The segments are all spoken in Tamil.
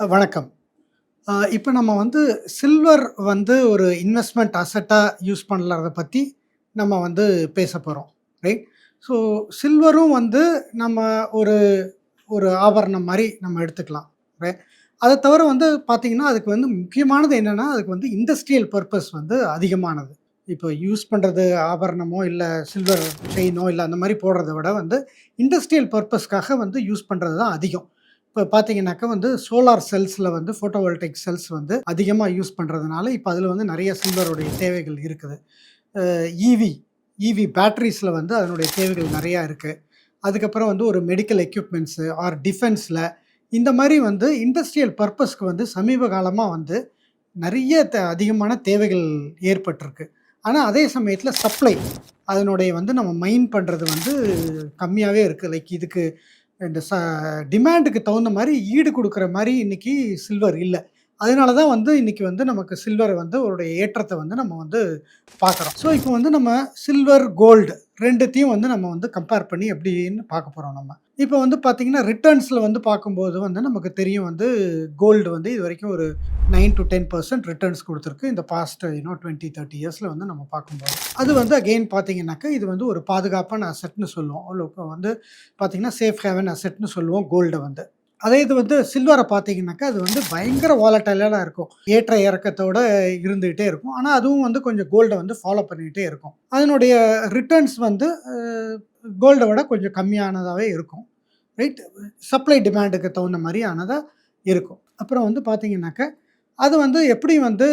வணக்கம். இப்போ நம்ம வந்து சில்வர் வந்து ஒரு இன்வெஸ்ட்மெண்ட் அசட்டாக யூஸ் பண்ணலாறத பற்றி நம்ம வந்து பேசப் போகிறோம் ரைட்? ஸோ சில்வரும் வந்து நம்ம ஒரு ஒரு ஆபரணம் மாதிரி நம்ம எடுத்துக்கலாம். ரைட்? அதை தவிர வந்து பார்த்தீங்கன்னா, அதுக்கு வந்து முக்கியமானது என்னென்னா அதுக்கு வந்து இண்டஸ்ட்ரியல் பர்பஸ் வந்து அதிகமானது. இப்போ யூஸ் பண்ணுறது ஆபரணமோ, இல்லை சில்வர் செயினோ, இல்லை அந்த மாதிரி போடுறத விட வந்து இண்டஸ்ட்ரியல் பர்பஸ்க்காக வந்து யூஸ் பண்ணுறது தான் அதிகம். இப்போ பார்த்தீங்கன்னாக்கா வந்து சோலார் செல்ஸில் வந்து ஃபோட்டோவோல்டைக் செல்ஸ் வந்து அதிகமாக யூஸ் பண்ணுறதுனால இப்போ அதில் வந்து நிறைய சில்வருடைய தேவைகள் இருக்குது. ஈவி ஈவி பேட்ரிஸில் வந்து அதனுடைய தேவைகள் நிறையா இருக்குது அதுக்கப்புறம் வந்து ஒரு மெடிக்கல் எக்யூப்மெண்ட்ஸு ஆர் டிஃபென்ஸில் இந்த மாதிரி வந்து இண்டஸ்ட்ரியல் பர்பஸ்க்கு வந்து சமீப காலமாக வந்து நிறைய த அதிகமான தேவைகள் ஏற்பட்டிருக்கு. ஆனால் அதே சமயத்தில் சப்ளை அதனுடைய வந்து நம்ம மைன் பண்ணுறது வந்து கம்மியாகவே இருக்குது லைக் இதுக்கு இந்த ச டிமாண்டுக்கு தகுந்த மாதிரி ஈடு கொடுக்குற மாதிரி இன்னைக்கு சில்வர் இல்லை. அதனால தான் வந்து இன்னைக்கு வந்து நமக்கு சில்வர் வந்து அவருடைய ஏற்றத்தை வந்து நம்ம வந்து பார்க்குறோம். ஸோ இப்போ வந்து நம்ம சில்வர், கோல்டு ரெண்டுத்தையும் வந்து நம்ம வந்து கம்பேர் பண்ணி எப்படின்னு பார்க்க போகிறோம் நம்ம. இப்போ வந்து பார்த்தீங்கன்னா, ரிட்டர்ன்ஸில் வந்து பார்க்கும்போது வந்து நமக்கு தெரியும் வந்து கோல்டு வந்து இது வரைக்கும் ஒரு 9-10% ரிட்டர்ன்ஸ் கொடுத்துருக்கு இந்த பாஸ்ட் யூனோ டுவெண்ட்டி தேர்ட்டி இயர்ஸில் வந்து நம்ம பார்க்கும்போது. அது வந்து அகெயின் பார்த்தீங்கன்னாக்கா, இது வந்து ஒரு பாதுகாப்பான அசெட்னு சொல்லுவோம். இப்போ வந்து பார்த்தீங்கன்னா, சேஃப் ஹேவன் அசெட்னு சொல்லுவோம் கோல்டை வந்து. அதே இது வந்து சில்வரை பார்த்தீங்கன்னாக்கா, அது வந்து பயங்கர வாலடைலா இருக்கும். ஏற்ற இறக்கத்தோட இருந்துகிட்டே இருக்கும். ஆனால் அதுவும் வந்து கொஞ்சம் கோல்டை வந்து ஃபாலோ பண்ணிக்கிட்டே இருக்கும். அதனுடைய ரிட்டர்ன்ஸ் வந்து கோல்டை விட கொஞ்சம் கம்மியானதாகவே இருக்கும். ரைட்? சப்ளை டிமாண்டுக்கு தகுந்த மாதிரியானதாக இருக்கும். அப்புறம் வந்து பார்த்தீங்கன்னாக்கா, அது வந்து எப்படி வந்து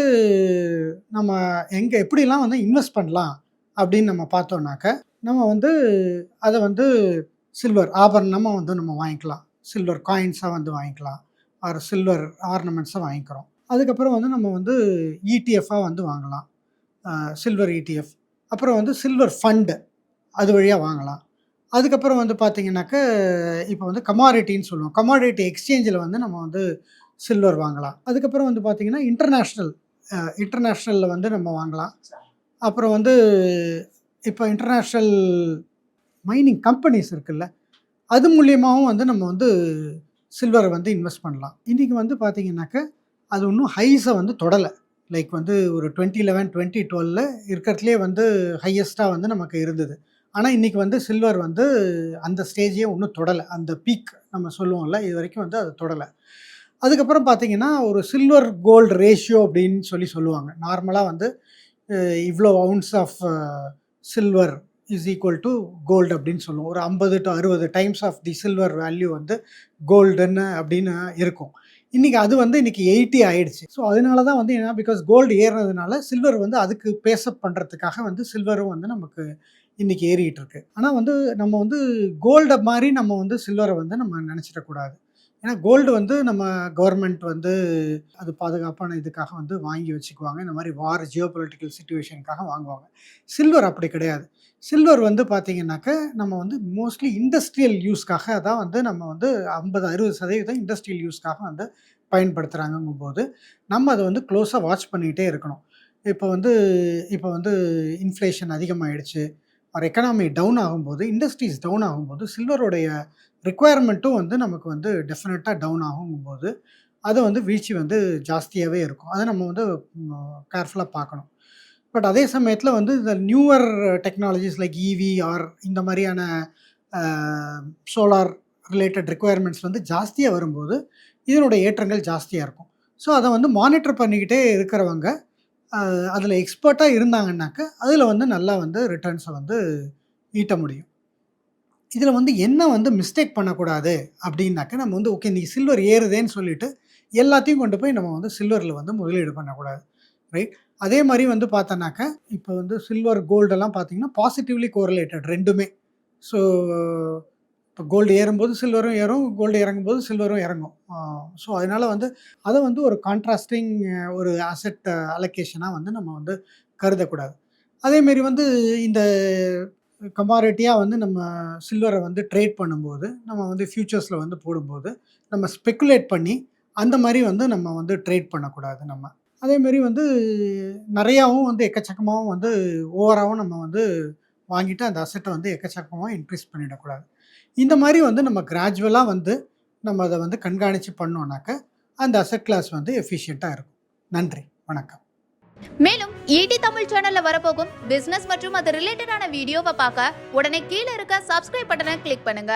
நம்ம எங்கே எப்படிலாம் வந்து இன்வெஸ்ட் பண்ணலாம் அப்படின்னு நம்ம பார்த்தோன்னாக்க நம்ம வந்து அதை வந்து சில்வர் ஆபரணமாக வந்து நம்ம வாங்கிக்கலாம். சில்வர் காயின்ஸாக வந்து வாங்கிக்கலாம். ஆர் சில்வர் ஆர்னமெண்ட்ஸாக வாங்கிக்கிறோம். அதுக்கப்புறம் வந்து நம்ம வந்து இடிஎஃபாக வந்து வாங்கலாம். Silver ETF. அப்புறம் வந்து சில்வர் ஃபண்டு அது வழியாக வாங்கலாம். அதுக்கப்புறம் வந்து பார்த்திங்கனாக்க இப்போ வந்து கமாடிட்டின்னு சொல்லுவோம். கமாடிட்டி எக்ஸ்சேஞ்சில் வந்து நம்ம வந்து சில்வர் வாங்கலாம். அதுக்கப்புறம் வந்து பார்த்தீங்கன்னா, இன்டர்நேஷ்னல் இன்டர்நேஷ்னலில் வந்து நம்ம வாங்கலாம். அப்புறம் வந்து இப்போ இன்டர்நேஷ்னல் மைனிங் கம்பெனிஸ் இருக்குல்ல, அது மூலியமாகவும் வந்து நம்ம வந்து சில்வரை வந்து இன்வெஸ்ட் பண்ணலாம். இன்றைக்கி வந்து பார்த்தீங்கன்னாக்கா, அது ஒன்றும் ஹைஸை வந்து தொடலை லைக் வந்து ஒரு 2011, 2012ல இருக்கிறதுலேயே வந்து ஹையஸ்ட்டாக வந்து நமக்கு இருந்தது. ஆனால் இன்றைக்கி வந்து சில்வர் வந்து அந்த ஸ்டேஜே ஒன்றும் தொடலை அந்த பீக் நம்ம சொல்லுவோம்ல, இது வரைக்கும் வந்து அது தொடலை அதுக்கப்புறம் பார்த்தீங்கன்னா, ஒரு சில்வர் கோல்டு ரேஷியோ அப்படின்னு சொல்லி சொல்லுவாங்க. நார்மலாக வந்து இவ்வளோ ounce of silver is equal to gold அப்படின்னு சொல்லுவோம். ஒரு 50-60 times of the silver value வந்து கோல்டுன்னு அப்படின்னு இருக்கும். இன்றைக்கி அது வந்து இன்றைக்கி எயிட்டி ஆயிடுச்சு. ஸோ அதனால தான் வந்து ஏன்னா பிகாஸ் கோல்டு ஏறினதுனால சில்வர் வந்து அதுக்கு பேசப் பண்ணுறதுக்காக வந்து சில்வரும் வந்து நமக்கு இன்றைக்கி ஏறிக்கிட்டு இருக்கு. ஆனால் வந்து நம்ம வந்து கோல்டை மாதிரி நம்ம வந்து சில்வரை வந்து நம்ம நினச்சிடக்கூடாது ஏன்னா கோல்டு வந்து நம்ம கவர்மெண்ட் வந்து அது பாதுகாப்பான இதுக்காக வந்து வாங்கி வச்சுக்குவாங்க. இந்த மாதிரி வார் ஜியோ பொலிட்டிக்கல் சுச்சுவேஷனுக்காக வாங்குவாங்க. சில்வர் அப்படி கிடையாது. சில்வர் வந்து பார்த்தீங்கன்னாக்கா, நம்ம வந்து மோஸ்ட்லி இண்டஸ்ட்ரியல் யூஸ்க்காக தான் வந்து நம்ம வந்து 50, 60% இண்டஸ்ட்ரியல் யூஸ்க்காக வந்து பயன்படுத்துறாங்கங்கும்போது, நம்ம அதை வந்து க்ளோஸாக வாட்ச் பண்ணிகிட்டே இருக்கணும். இப்போ வந்து இப்போ வந்து இன்ஃப்ளேஷன் அதிகமாகிடுச்சு ஒரு எக்கனாமி டவுன் ஆகும்போது, இண்டஸ்ட்ரீஸ் டவுன் ஆகும்போது, சில்வருடைய ரிக்குவயர்மெண்ட்டும் வந்து நமக்கு வந்து டெஃபினட்டாக டவுன் ஆகுங்கும்போது, அது வந்து வீழ்ச்சி வந்து ஜாஸ்தியாகவே இருக்கும். அதை நம்ம வந்து கேர்ஃபுல்லாக பார்க்கணும். பட் அதே சமயத்தில் வந்து இந்த newer technologies like EV or இந்த மாதிரியான சோலார் ரிலேட்டட் ரிக்வயர்மென்ட்ஸ் வந்து ஜாஸ்தியாக வரும்போது, இதனுடைய ஏற்றங்கள் ஜாஸ்தியாக இருக்கும். ஸோ அதை வந்து மானிட்டர் பண்ணிக்கிட்டே இருக்கிறவங்க, அதில் எக்ஸ்பர்ட்டாக இருந்தாங்கன்னாக்கா, அதில் வந்து நல்லா வந்து ரிட்டர்ன்ஸை வந்து ஈட்ட முடியும். இதில் வந்து என்ன வந்து மிஸ்டேக் பண்ணக்கூடாது அப்படின்னாக்கா, நம்ம வந்து ஓகே இன்னைக்கு சில்வர் ஏறுதேன்னு சொல்லிட்டு, எல்லாத்தையும் கொண்டு போய் நம்ம வந்து சில்வரில் வந்து முதலீடு பண்ணக்கூடாது. ரைட்? அதே மாதிரி வந்து பார்த்தோன்னாக்கா இப்போ வந்து சில்வர், கோல்டெல்லாம் பார்த்தீங்கன்னா, பாசிட்டிவ்லி கோரிலேட்டட் ரெண்டுமே ஸோ இப்போ கோல்டு ஏறும்போது சில்வரும் ஏறும். கோல்டு இறங்கும்போது சில்வரும் இறங்கும். ஸோ அதனால் வந்து அதை வந்து ஒரு கான்ட்ராஸ்டிங் ஒரு அசெட் அலோகேஷனா வந்து நம்ம வந்து கருதக்கூடாது. அதேமாரி வந்து இந்த கமாரிட்டியாக வந்து நம்ம சில்வரை வந்து ட்ரேட் பண்ணும்போது, நம்ம வந்து ஃப்யூச்சர்ஸில் வந்து போடும்போது, நம்ம ஸ்பெக்குலேட் பண்ணி, அந்த மாதிரி வந்து நம்ம வந்து ட்ரேட் பண்ணக்கூடாது நம்ம. அதேமாரி வந்து நிறையாவும் வந்து எக்கச்சக்கமாகவும் வந்து ஓவராகவும் நம்ம வந்து வாங்கிட்டு அந்த அசட்டை வந்து எக்கச்சக்கமாக இன்க்ரீஸ் பண்ணிடக்கூடாது. இந்த மாதிரி வந்து நம்ம கிராஜுவலாக வந்து நம்ம அதை வந்து கண்காணித்து பண்ணோம்னாக்க அந்த அசட் கிளாஸ் வந்து எஃபிஷியண்ட்டாக இருக்கும். நன்றி. வணக்கம். மேலும் ஈடி தமிழ் சேனல்ல வரப்போகும் பிசினஸ் மற்றும் அது ரிலேட்டடான வீடியோவை பார்க்க உடனே கீழே இருக்க சப்ஸ்கிரைப் பட்டனை கிளிக் பண்ணுங்க.